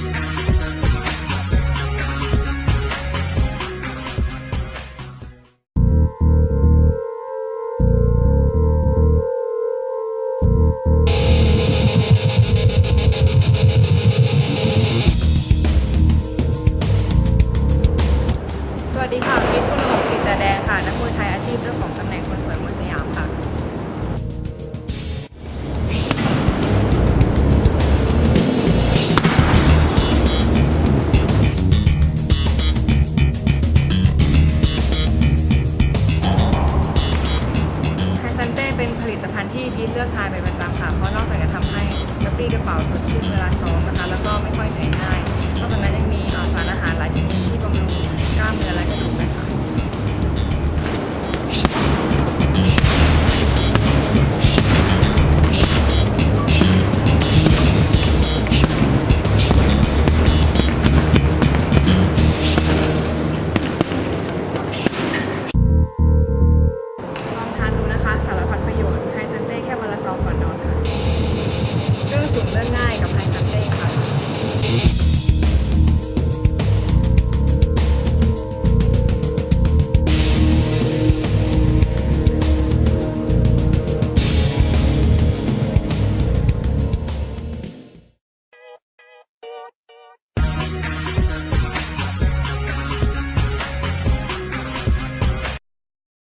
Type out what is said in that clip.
สวัสดีค่ะพีทคุณหงศิตาแดงค่ะ นักมวยไทยอาชีพเจ้าของตำแหน่งคน เป็นผลิตภัณฑ์ที่พีทเลือกทานเป็นประจำค่ะ เพราะนอกจากจะทำให้กระปี้กระเป๋าสดชื่นเวลาซ้อมนะคะ